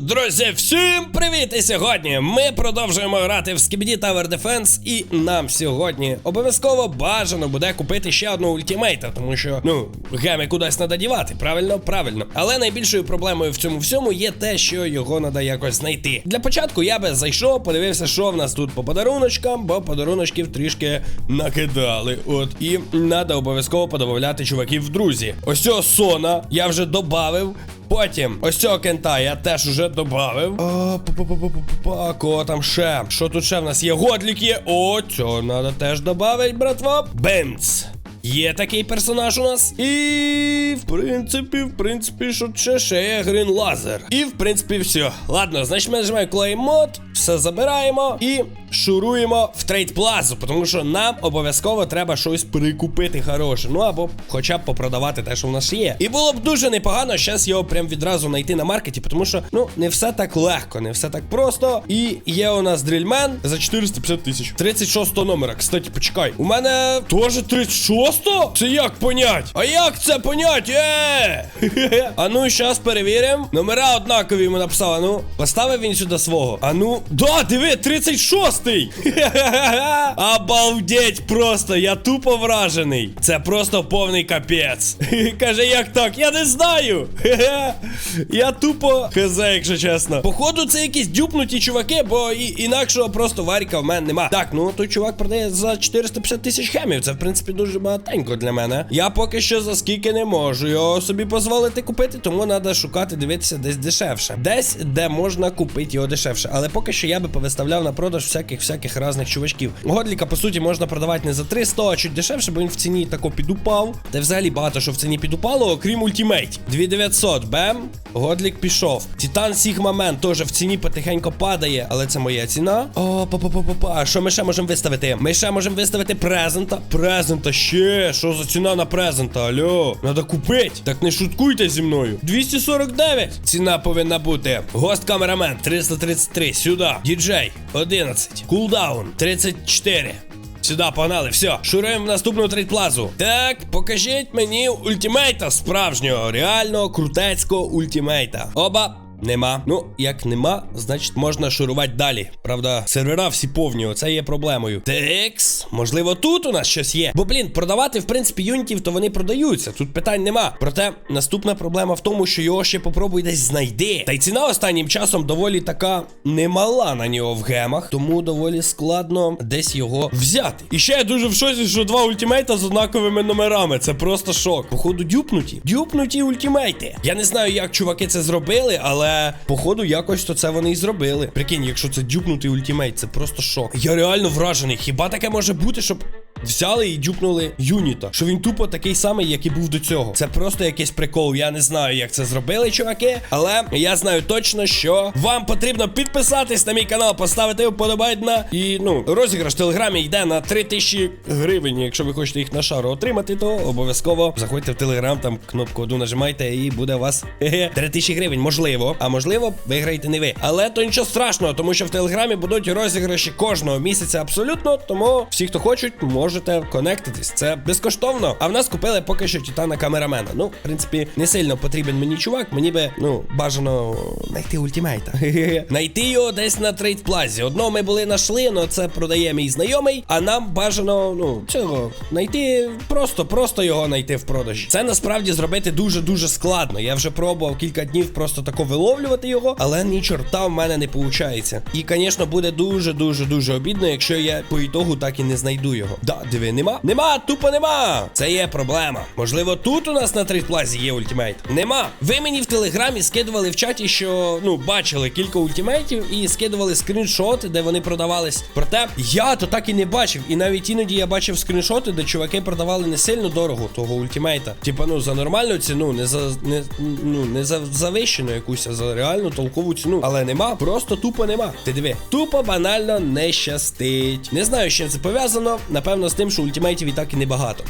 Друзі, всім привіт! І сьогодні ми продовжуємо грати в Skibidi Tower Defense І нам сьогодні обов'язково бажано буде купити ще одну ультимейта, тому що, ну, геми кудись треба дівати, правильно? Правильно. Але найбільшою проблемою в цьому всьому є те, що його треба якось знайти. Для початку я би зайшов, подивився, що в нас тут по подаруночкам, бо подаруночків трішки накидали. От, і треба обов'язково подобавляти чуваків в друзі. Ось цього сона я вже добавив. Потім ось цього кента я теж уже добавив. А, Кого там ще? Що тут ще в нас є? Годлік є. О, цього треба теж додати, братва. Бенц. Є такий персонаж у нас. І в принципі, в принципі, що ще ще є Грін Лазер. І в принципі, все. Ладно, значить ми нажимаємо клей мод, все забираємо і шуруємо в трейд плазу, тому що нам обов'язково треба щось прикупити хороше. Ну або хоча б попродавати те, що в нас є. І було б дуже непогано зараз його прям відразу знайти на маркеті, тому що ну не все так легко, не все так просто. І є у нас дрільмен за 450 тисяч. 36 номера. Кстати, почекай. У мене теж 36? Це як понять? А як це понять? Е! А ну, зараз перевіримо. Номера однакові йому написав. А ну, поставив він сюди свого. А ну, да, диви, 36-й! Обалдеть просто, я тупо вражений. Це просто повний капець. Каже, як так? Я не знаю. Я тупо хз, якщо чесно. Походу, це якісь дюпнуті чуваки, бо і, інакшого просто варіка в мене нема. Так, ну той чувак продає за 450 тисяч хемів. Це, в принципі, дуже багатенько для мене. Я поки що за скільки не можу його собі дозволити купити, тому треба шукати, дивитися десь дешевше. Десь, де можна купити його дешевше. Але поки що я би повиставляв на продаж всяких всяких разних чувачків. Годліка, по суті, можна продавати не за 300, а чуть дешевше, бо він в ціні тако підупав. Та взагалі багато що в ціні підупало, окрім ультимейт. 2900, бем. Годлік пішов. Титан Сігма Мен теж в ціні потихеньку падає, але це моя ціна. О, па па па па па Що ми ще можемо виставити? Ми ще можемо виставити презента. Презента ще. Що за ціна на презента? Алло, надо купити. Так не шуткуйте зі мною. 249. Ціна повинна бути. Гост камерамен 333. Сюди. Діджей 11. Кулдаун 34. Сюди, погнали, все, шуруємо в наступну трейдплазу. Так, покажіть мені ультимейта справжнього, реального крутецького ультимейта. Оба. Нема. Ну, як нема, значить можна шурувати далі. Правда, сервера всі повні, оце є проблемою. Текс, можливо, тут у нас щось є. Бо, блін, продавати, в принципі, юнітів, то вони продаються. Тут питань нема. Проте наступна проблема в тому, що його ще попробуй десь знайди. Та й ціна останнім часом доволі така немала на нього в гемах, тому доволі складно десь його взяти. І ще я дуже в шоці, що два ультимейта з однаковими номерами. Це просто шок. Походу, дюпнуті. Дюпнуті ультимейти. Я не знаю, як чуваки це зробили, але. Але походу якось то це вони і зробили. Прикинь, якщо це дюпнутий ультімейт, це просто шок. Я реально вражений. Хіба таке може бути, щоб. Взяли і дюпнули юніта, що він тупо такий самий, як і був до цього. Це просто якийсь прикол. Я не знаю, як це зробили, чуваки. Але я знаю точно, що вам потрібно підписатись на мій канал, поставити вподобайна. І ну, розіграш в телеграмі йде на 3000 гривень. Якщо ви хочете їх на шару отримати, то обов'язково заходьте в телеграм, там кнопку одну нажимайте, і буде у вас 3000 гривень. Можливо, а можливо, виграєте не ви. Але то нічого страшного, тому що в телеграмі будуть розіграші кожного місяця абсолютно. Тому всі, хто хочуть, можуть можете конектитись. Це безкоштовно. А в нас купили поки що титана камерамена. Ну, в принципі, не сильно потрібен мені чувак. Мені би, ну, бажано знайти ультимейта. Найти його десь на трейд плазі. Одного ми були нашли, але це продає мій знайомий. А нам бажано, ну, цього, знайти просто, просто його знайти в продажі. Це насправді зробити дуже-дуже складно. Я вже пробував кілька днів просто тако виловлювати його, але ні чорта в мене не виходить. І, звісно, буде дуже-дуже дуже обідно, якщо я по ітогу так і не знайду його. Да, диви, нема? Нема, тупо нема. Це є проблема. Можливо, тут у нас на трейдплазі є ультимейт. Нема. Ви мені в телеграмі скидували в чаті, що ну бачили кілька ультимейтів і скидували скріншоти, де вони продавались. Проте я то так і не бачив. І навіть іноді я бачив скріншоти, де чуваки продавали не сильно дорого того ультимейта. Типа, ну за нормальну ціну, не за не, ну, не за завищену якусь, а за реальну толкову ціну. Але нема, просто тупо нема. Ти диви, тупо банально не щастить. Не знаю, з чим це пов'язано. Напевно з тим, що ультимейтів і так і небагато.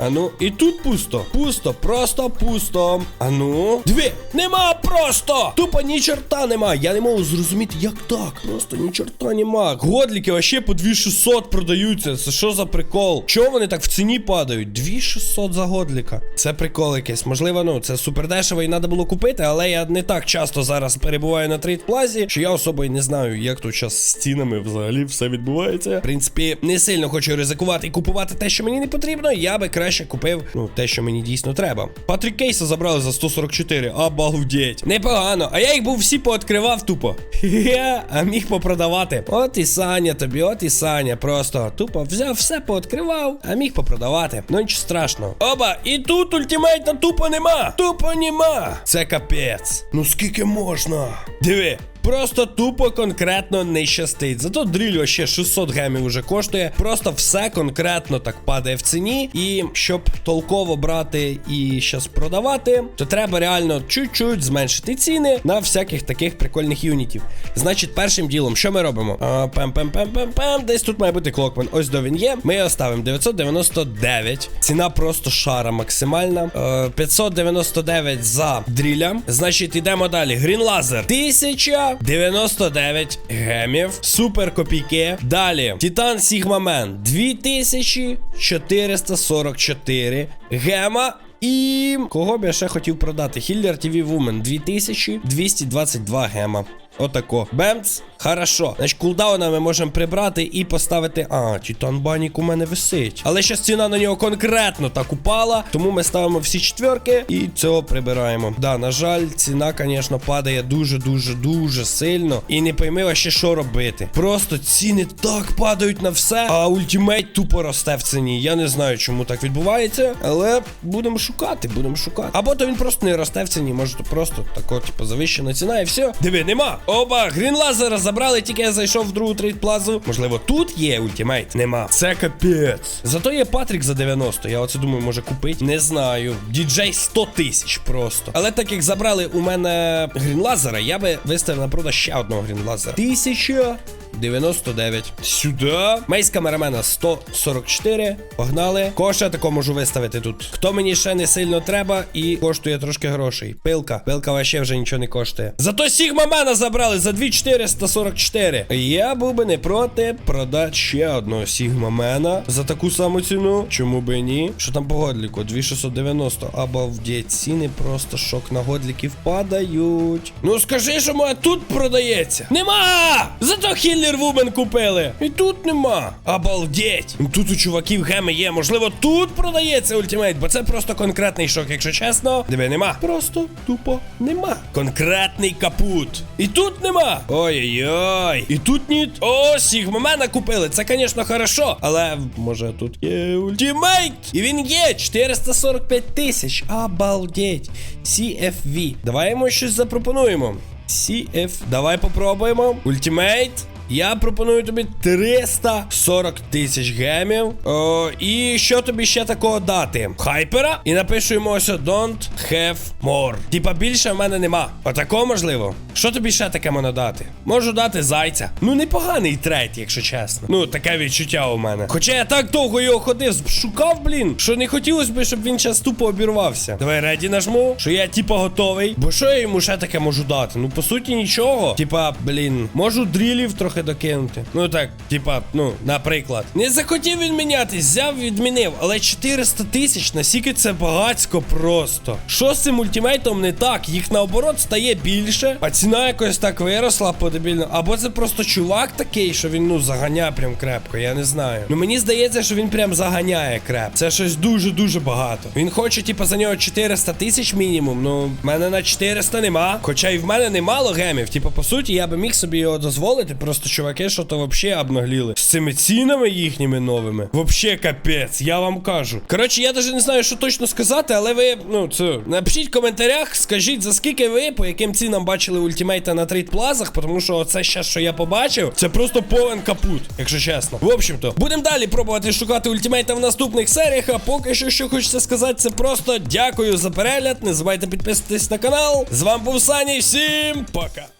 А ну, і тут пусто. Пусто, просто пусто. А ну. Дві! Нема просто! Тупо ні чорта нема. Я не можу зрозуміти, як так. Просто ні чорта нема. Годліки вообще по 2600 продаються. Це що за прикол? Чого вони так в ціні падають? 2600 за годліка. Це прикол якийсь. Можливо, ну це супер дешево і треба було купити, але я не так часто зараз перебуваю на трейд плазі, що я особо і не знаю, як тут зараз з цінами взагалі все відбувається. В принципі, не сильно хочу ризикувати і купувати те, що мені не потрібно. Я би краще купив ну те, що мені дійсно треба. Патрік Кейса забрали за 144. Обалдеть. Непогано. А я їх був всі пооткривав тупо. Хе-хе, а міг попродавати. От і Саня тобі, от і Саня. Просто тупо взяв все пооткривав, а міг попродавати. Ну нічого страшного. Оба, і тут ультимейта тупо нема. Тупо нема. Це капець. Ну скільки можна? Диви. Просто тупо конкретно не щастить. Зато дріль ще 600 гемів уже коштує. Просто все конкретно так падає в ціні. І щоб толково брати і щас продавати, то треба реально чуть-чуть зменшити ціни на всяких таких прикольних юнітів. Значить, першим ділом, що ми робимо? Пем-пем-пем-пем-пем. Десь тут має бути клокмен. Ось до він є. Ми його ставимо 999. Ціна просто шара максимальна. Е, 599 за дріля. Значить, йдемо далі. Грінлазер. 1000. 99 гемів. Супер копійки. Далі. Титан Сігмамен 2444 гема. І кого б я ще хотів продати? Хіллер ТВ Вумен 2222 гема. Отако. Бемц. Хорошо. Значить, кулдауна ми можемо прибрати і поставити. А, Титан Банік у мене висить. Але щас ціна на нього конкретно так упала. Тому ми ставимо всі четверки і цього прибираємо. Да, на жаль, ціна, звісно, падає дуже-дуже дуже сильно. І не пойми вообще, що робити. Просто ціни так падають на все. А ультимейт тупо росте в ціні. Я не знаю, чому так відбувається. Але будемо шукати, будемо шукати. Або то він просто не росте в ціні. Може, то просто тако, типу, завищена ціна і все. Диви, нема. Оба, грінлазера забрали, тільки я зайшов в другу трейд плазу. Можливо, тут є ультимейт? Нема. Це капець. Зато є Патрік за 90. Я оце думаю, може купити. Не знаю. Діджей 100 тисяч просто. Але так як забрали у мене грінлазера, я би виставив на продаж ще одного грінлазера. Тисяча. 99. Сюди. Мейс камерамена 144. Погнали. Коша тако можу виставити тут. Хто мені ще не сильно треба і коштує трошки грошей. Пилка. Пилка вообще вже нічого не коштує. Зато Сігмамена забрали за 2444. Я був би не проти продати ще одного Сігмамена за таку саму ціну. Чому би ні? Що там по годліку? 2690. Обалдеть. Ціни просто шок на годліків падають. Ну скажи, що моя тут продається. Нема! Зато Вумен купили. І тут нема. Обалдеть. Ну, Тут у чуваків геми є. Можливо, тут продається ультимейт, бо це просто конкретний шок, якщо чесно. Диви, нема. Просто тупо нема. Конкретний капут. І тут нема. Ой-ой-ой. І тут ні. О, Сігмамена купили. Це, звісно, хорошо. Але може тут є ультимейт. І він є. 445 тисяч. Обалдеть. CFV. Давай йому щось запропонуємо. CF. Давай попробуємо. Ультимейт. Я пропоную тобі 340 тисяч гемів. О, і що тобі ще такого дати? Хайпера? І напишу йому ось don't have more. Типа більше в мене нема. Отако можливо. Що тобі ще таке можна дати? Можу дати зайця. Ну, непоганий трейд, якщо чесно. Ну, таке відчуття у мене. Хоча я так довго його ходив, шукав, блін, що не хотілося б, щоб він час тупо обірвався. Давай реді нажму, що я типа готовий. Бо що я йому ще таке можу дати? Ну, по суті, нічого. Типа, блін, можу дрілів трохи докинути. Ну так, типа, ну, наприклад. Не захотів він мінятись, взяв, відмінив. Але 400 тисяч, наскільки це багацько просто. Що з цим ультимейтом не так? Їх наоборот стає більше, а ціна якось так виросла подебільно. Або це просто чувак такий, що він ну заганяє прям крепко, я не знаю. Ну мені здається, що він прям заганяє креп. Це щось дуже-дуже багато. Він хоче, типа, за нього 400 тисяч мінімум. Ну, в мене на 400 нема. Хоча і в мене немало гемів. Типа, по суті, я би міг собі його дозволити. Просто чуваки, що то вообще обнагліли. З цими цінами їхніми новими. Вообще капець, я вам кажу. Коротше, я навіть не знаю, що точно сказати, але ви, ну, це. Напишіть в коментарях, скажіть, за скільки ви, по яким цінам бачили ультимейта на трейд плазах, тому що це ще, що я побачив, це просто повен капут, якщо чесно. В общем-то, будемо далі пробувати шукати ультимейта в наступних серіях. А поки що, що хочеться сказати, це просто дякую за перегляд. Не забувайте підписатись на канал. З вами був Сані. Всім пока.